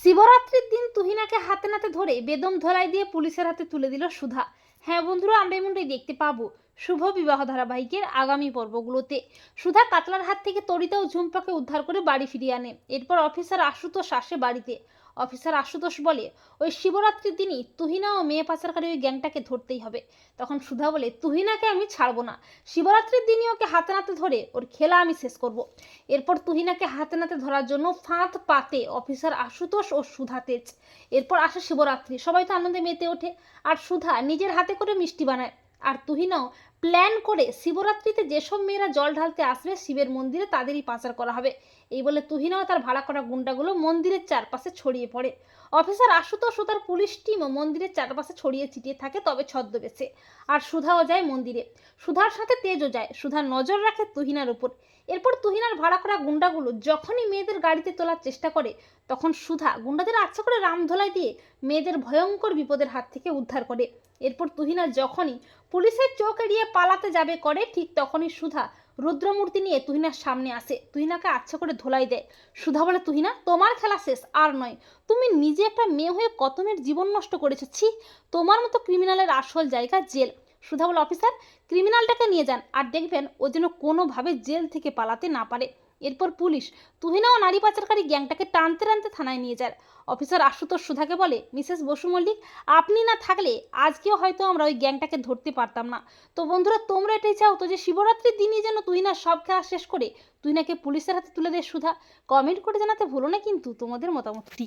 শিবরাত্রির দিন তুহিনাকে হাতে নাতে ধরে বেদম ধলাই দিয়ে পুলিশের হাতে তুলে দিল সুধা। হ্যাঁ বন্ধুরা, আমরা এমনটাই দেখতে পাবো। শুভ বিবাহ ধারাবাহিকের আগামী পর্বগুলোতে। সুধা কাতলার হাত থেকে তরিতা ও ঝুম্পাকে উদ্ধার করে বাড়ি ফিরিয়ে আনে। এরপর অফিসার আশুতোষ আসে বাড়িতে। অফিসার আশুতোষ বলে, ওই শিবরাত্রির দিনই তুহিনা ও মেয়ে পাচারকারী ওই গ্যাংটাকে ধরতেই হবে। তখন সুধা বলে, তুহিনাকে আমি ছাড়বো না। শিবরাত্রির দিনই ওকে হাতে নাতে ধরে ওর খেলা আমি শেষ করব। এরপর তুহিনাকে হাতে নাতে ধরার জন্য ফাঁদ পাতে অফিসার আশুতোষ ও সুধা তেজ। এরপর আসে শিবরাত্রি। সবাই তো আনন্দে মেতে ওঠে। আর সুধা নিজের হাতে করে মিষ্টি বানায়। আর তুহিনাও প্ল্যান করে শিবরাত্রিতে যেসব মেয়েরা জল ঢালতে আসবে শিবের মন্দিরে তাদেরই পাচার করা হবে। এই বলে তুহিনাও তার ভাড়া করা গুন্ডাগুলো মন্দিরের চারপাশে ছড়িয়ে পড়ে। অফিসার আশুতোষ ও তার পুলিশ টিমও মন্দিরের চারপাশে ছড়িয়ে ছিটিয়ে থাকে তবে ছদ্মবেশে। আর সুধাও যায় মন্দিরে। সুধার সাথে তেজও যায়। সুধা নজর রাখে তুহিনার উপর। এরপর তুহিনার ভাড়া করা গুন্ডাগুলো যখনই মেয়েদের গাড়িতে তোলার চেষ্টা করে, তখন সুধা গুন্ডাদের আচ্ছা করে রামধোলাই দিয়ে মেয়েদের ভয়ঙ্কর বিপদের হাত থেকে উদ্ধার করে। এরপর তুহিনা যখনই পুলিশের চোখ এড়িয়ে পালাতে যাবে করে ঠিক তখনই সুধা রুদ্রমূর্তি নিয়ে তুহিনার সামনে আসে। তুহিনাকে আচ্ছা করে ধোলাই দেয়। সুধা বলে, তুহিনা, তোমার খেলা শেষ, আর নয়। তুমি নিজে একটা মেয়ে হয়ে কত মেয়ের জীবন নষ্ট করেছ? ছি, তোমার মতো ক্রিমিনালের আসল জায়গা জেল। সুধা বলে, অফিসার, ক্রিমিনালটাকে নিয়ে যান, আর দেখবেন ও যেন কোনোভাবে জেল থেকে পালাতে না পারে। এরপর পুলিশ তুহিনা ও নারী পাচারকারী গ্যাংটাকে টানতে টানতে থানায় নিয়ে যায় অফিসার আশুতোষ সুধাকে বলে, মিসেস বসু মল্লিক, আপনি না থাকলে আজকেও হয়তো আমরা ওই গ্যাংটাকে ধরতে পারতাম না। তো বন্ধুরা, তোমরা এটাই চাও তো যে শিবরাত্রির দিনই যেন তুহিনা সব খেলা শেষ করে তুহিনাকে পুলিশের হাতে তুলে দেয় সুধা। কমেন্ট করে জানাতে ভুলো না কিন্তু তোমাদের মতামতটি।